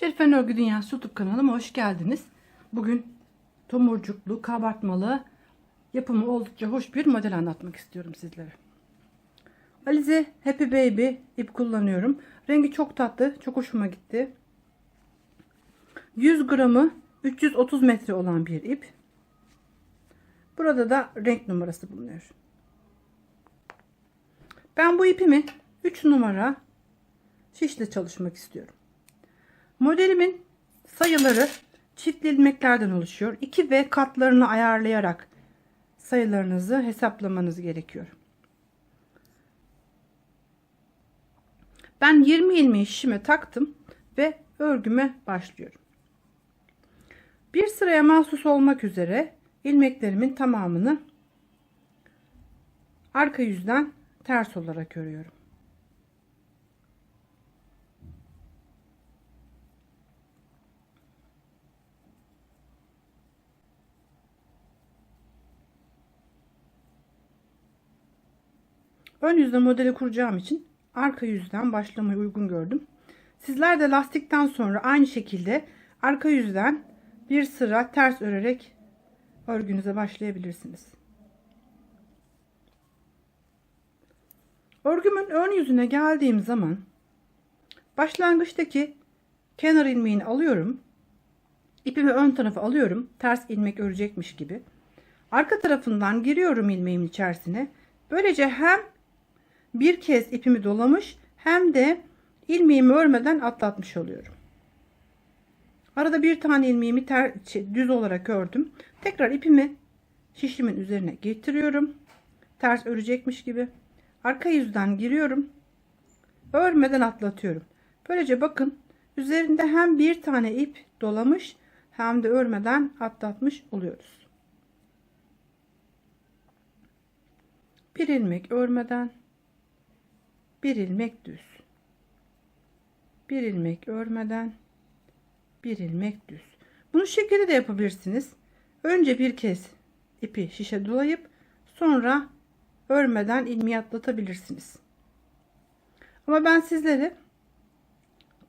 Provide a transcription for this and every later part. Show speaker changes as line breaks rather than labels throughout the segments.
Şerifen Örgü Dünyası YouTube kanalıma hoş geldiniz. Bugün tomurcuklu, kabartmalı, yapımı oldukça hoş bir model anlatmak istiyorum sizlere. Alize Happy Baby ip kullanıyorum. Rengi çok tatlı, çok hoşuma gitti. 100 gramı 330 metre olan bir ip. Burada da renk numarası bulunuyor. Ben bu ipimi 3 numara şişle çalışmak istiyorum. Modelimin sayıları çiftli ilmeklerden oluşuyor. 2 ve katlarını ayarlayarak sayılarınızı hesaplamanız gerekiyor. Ben 20 ilmeği şişime taktım ve örgüme başlıyorum. Bir sıraya mahsus olmak üzere ilmeklerimin tamamını arka yüzden ters olarak örüyorum. Ön yüzde modeli kuracağım için arka yüzden başlamayı uygun gördüm. Sizler de lastikten sonra aynı şekilde arka yüzden bir sıra ters örerek örgünüze başlayabilirsiniz. Örgümün ön yüzüne geldiğim zaman başlangıçtaki kenar ilmeğini alıyorum. İpimi ön tarafa alıyorum. Ters ilmek örecekmiş gibi. Arka tarafından giriyorum ilmeğimin içerisine. Böylece hem bir kez ipimi dolamış hem de ilmeğimi örmeden atlatmış oluyorum. Arada bir tane ilmeğimi ter, şey, düz olarak ördüm. Tekrar ipimi şişimin üzerine getiriyorum. Ters örecekmiş gibi. Arka yüzden giriyorum. Örmeden atlatıyorum. Böylece bakın üzerinde hem bir tane ip dolamış hem de örmeden atlatmış oluyoruz. Bir ilmek örmeden bir ilmek düz. Bir ilmek örmeden bir ilmek düz. Bunu şekilde de yapabilirsiniz. Önce bir kez ipi şişe dolayıp sonra örmeden ilmeği atlatabilirsiniz. Ama ben sizlere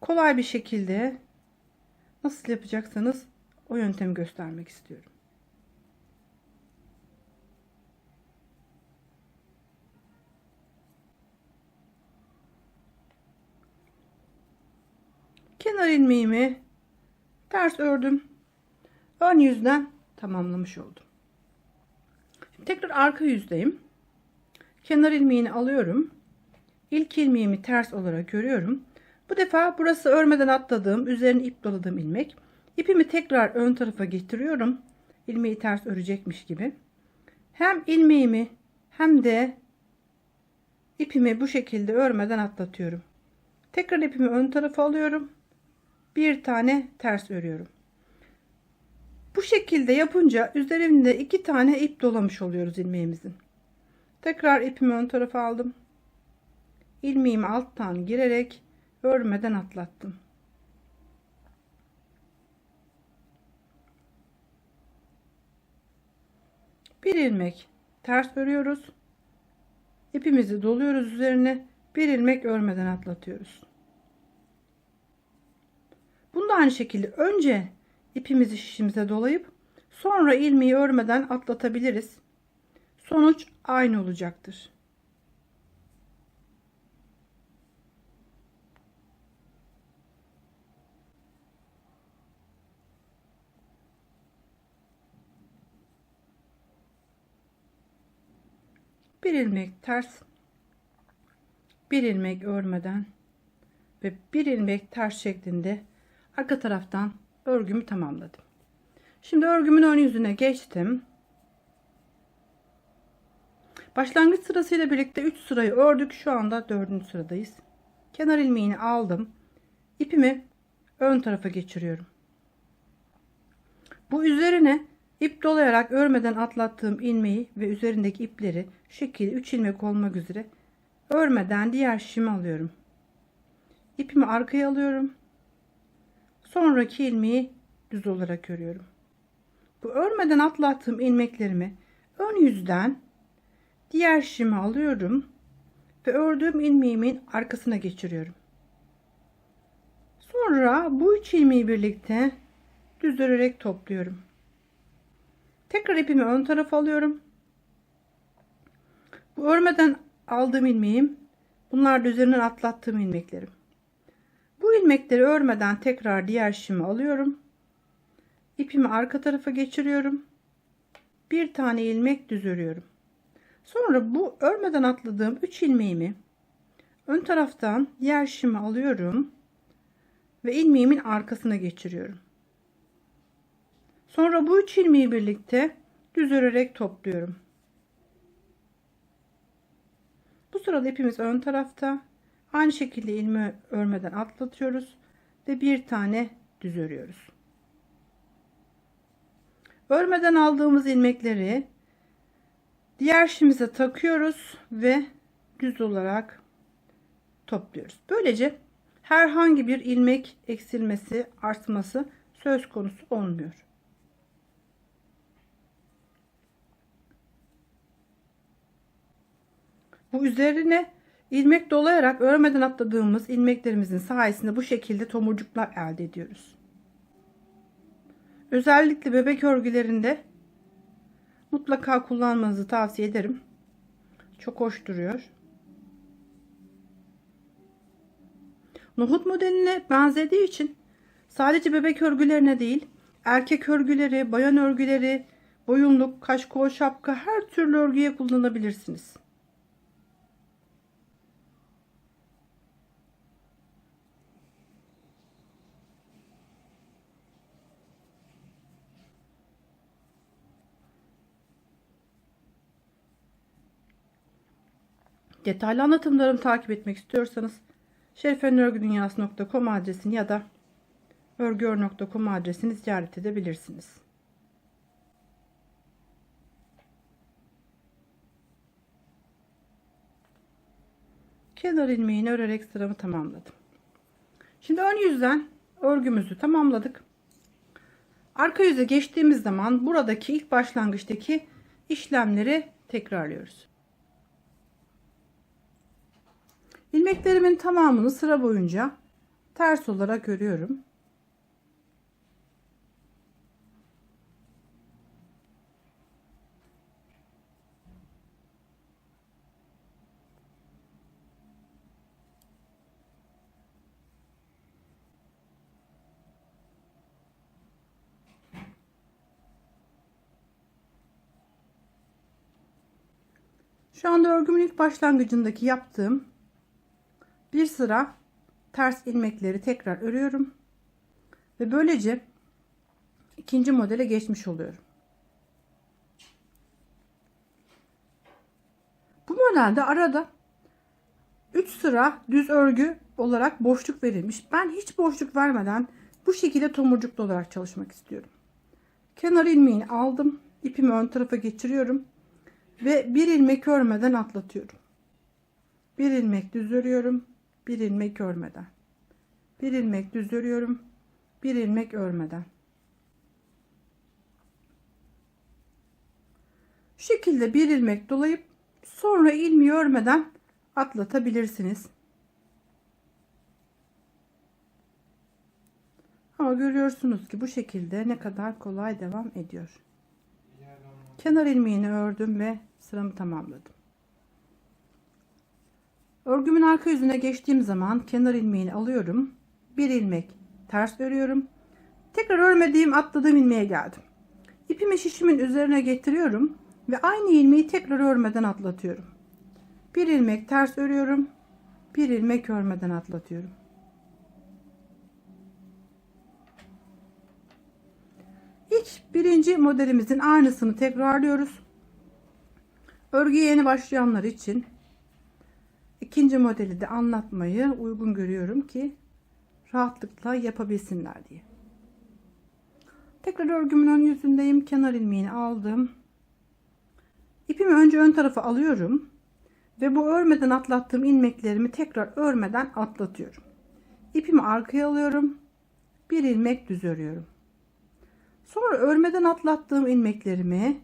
kolay bir şekilde nasıl yapacaksanız o yöntemi göstermek istiyorum. Kenar ilmeğimi ters ördüm. Ön yüzden tamamlamış oldum. Şimdi tekrar arka yüzdeyim. Kenar ilmeğini alıyorum. İlk ilmeğimi ters olarak örüyorum. Bu defa burası örmeden atladığım, üzerine ip doladığım ilmek. İpimi tekrar ön tarafa getiriyorum. İlmeği ters örecekmiş gibi. Hem ilmeğimi hem de ipimi bu şekilde örmeden atlatıyorum. Tekrar ipimi ön tarafa alıyorum. Bir tane ters örüyorum. Bu şekilde yapınca üzerinde iki tane ip dolamış oluyoruz ilmeğimizin. Tekrar ipimi ön tarafa aldım. İlmeğimi alttan girerek örmeden atlattım. Bir ilmek ters örüyoruz. İpimizi doluyoruz üzerine. Bir ilmek örmeden atlatıyoruz. Bunu da aynı şekilde önce ipimizi şişimize dolayıp sonra ilmeği örmeden atlatabiliriz. Sonuç aynı olacaktır. Bir ilmek ters, bir ilmek örmeden ve bir ilmek ters şeklinde arka taraftan örgümü tamamladım. Şimdi örgümün ön yüzüne geçtim. Başlangıç sırasıyla birlikte 3 sırayı ördük. Şu anda 4. sıradayız. Kenar ilmeğini aldım. İpimi ön tarafa geçiriyorum. Bu üzerine ip dolayarak örmeden atlattığım ilmeği ve üzerindeki ipleri şu şekilde 3 ilmek olmak üzere örmeden diğer şişimi alıyorum. İpimi arkaya alıyorum. Sonraki ilmeği düz olarak örüyorum. Bu örmeden atlattığım ilmeklerimi ön yüzden diğer şişimi alıyorum ve ördüğüm ilmeğimin arkasına geçiriyorum. Sonra bu üç ilmeği birlikte düz örerek topluyorum. Tekrar ipimi ön tarafa alıyorum. Bu örmeden aldığım ilmeğim bunlar da üzerinden atlattığım ilmeklerim. İlmekleri örmeden tekrar diğer şişimi alıyorum. İpimi arka tarafa geçiriyorum. Bir tane ilmek düz örüyorum. Sonra bu örmeden atladığım 3 ilmeğimi ön taraftan diğer şişimi alıyorum ve ilmeğimin arkasına geçiriyorum. Sonra bu üç ilmeği birlikte düz örerek topluyorum. Bu sırada ipimiz ön tarafta. Aynı şekilde ilmeği örmeden atlatıyoruz ve bir tane düz örüyoruz. Örmeden aldığımız ilmekleri diğer şişimize takıyoruz ve düz olarak topluyoruz. Böylece herhangi bir ilmek eksilmesi, artması söz konusu olmuyor. Bu üzerine ilmek dolayarak örmeden atladığımız ilmeklerimizin sayesinde bu şekilde tomurcuklar elde ediyoruz. Özellikle bebek örgülerinde mutlaka kullanmanızı tavsiye ederim. Çok hoş duruyor. Nohut modeline benzediği için sadece bebek örgülerine değil, erkek örgüleri, bayan örgüleri, boyunluk, kaşkol, şapka her türlü örgüye kullanabilirsiniz. Detaylı anlatımlarımı takip etmek istiyorsanız şerifenörgüdünyası.com adresini ya da örgüör.com adresini ziyaret edebilirsiniz. Kenar ilmeğini örerek sıramı tamamladım. Şimdi ön yüzden örgümüzü tamamladık. Arka yüze geçtiğimiz zaman buradaki ilk başlangıçtaki işlemleri tekrarlıyoruz. İlmeklerimin tamamını sıra boyunca ters olarak örüyorum. Şu anda örgümün ilk başlangıcındaki yaptığım bir sıra ters ilmekleri tekrar örüyorum ve böylece ikinci modele geçmiş oluyorum. Bu modelde arada 3 sıra düz örgü olarak boşluk verilmiş. Ben hiç boşluk vermeden bu şekilde tomurcuklu olarak çalışmak istiyorum. Kenar ilmeğini aldım. ipimi ön tarafa geçiriyorum ve bir ilmek örmeden atlatıyorum. Bir ilmek düz örüyorum bir ilmek örmeden. Bir ilmek düz örüyorum. Bir ilmek örmeden. Şu şekilde bir ilmek dolayıp sonra ilmeği örmeden atlatabilirsiniz. Ama görüyorsunuz ki bu şekilde ne kadar kolay devam ediyor. Kenar ilmeğini ördüm ve sıramı tamamladım Örgümün arka yüzüne geçtiğim zaman kenar ilmeğini alıyorum. Bir ilmek ters örüyorum. Tekrar örmediğim atladığım ilmeğe geldim. İpimi şişimin üzerine getiriyorum ve aynı ilmeği tekrar örmeden atlatıyorum. Bir ilmek ters örüyorum. Bir ilmek örmeden atlatıyorum. İlk birinci modelimizin aynısını tekrarlıyoruz. Örgüye yeni başlayanlar için ikinci modeli de anlatmayı uygun görüyorum ki rahatlıkla yapabilsinler diye. Tekrar örgümün ön yüzündeyim. Kenar ilmeğini aldım. İpimi önce ön tarafa alıyorum. Ve bu örmeden atlattığım ilmeklerimi tekrar örmeden atlatıyorum. İpimi arkaya alıyorum. Bir ilmek düz örüyorum. Sonra örmeden atlattığım ilmeklerimi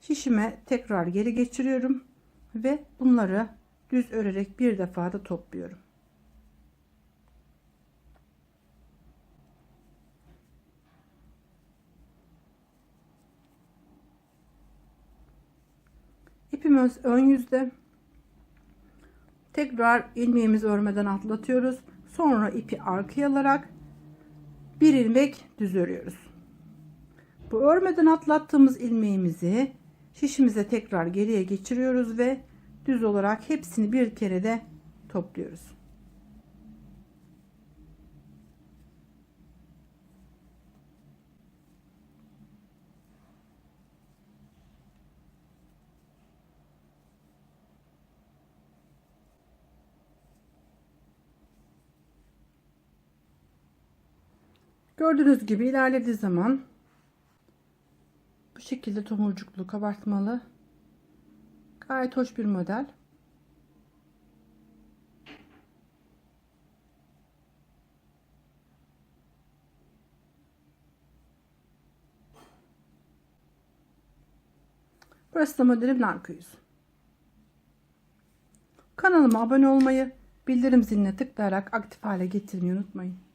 şişime tekrar geri geçiriyorum ve bunları düz örerek bir defa da topluyorum. İpimiz ön yüzde. Tekrar ilmeğimizi örmeden atlatıyoruz. Sonra ipi arkaya alarak bir ilmek düz örüyoruz. Bu örmeden atlattığımız ilmeğimizi şişimize tekrar geriye geçiriyoruz ve düz olarak hepsini bir kere de topluyoruz. Gördüğünüz gibi ilerlediği zaman bu şekilde tomurcuklu kabartmalı gayet hoş bir model. Burası da modelimin arka yüzü. Kanalıma abone olmayı, bildirim ziline tıklayarak aktif hale getirmeyi unutmayın.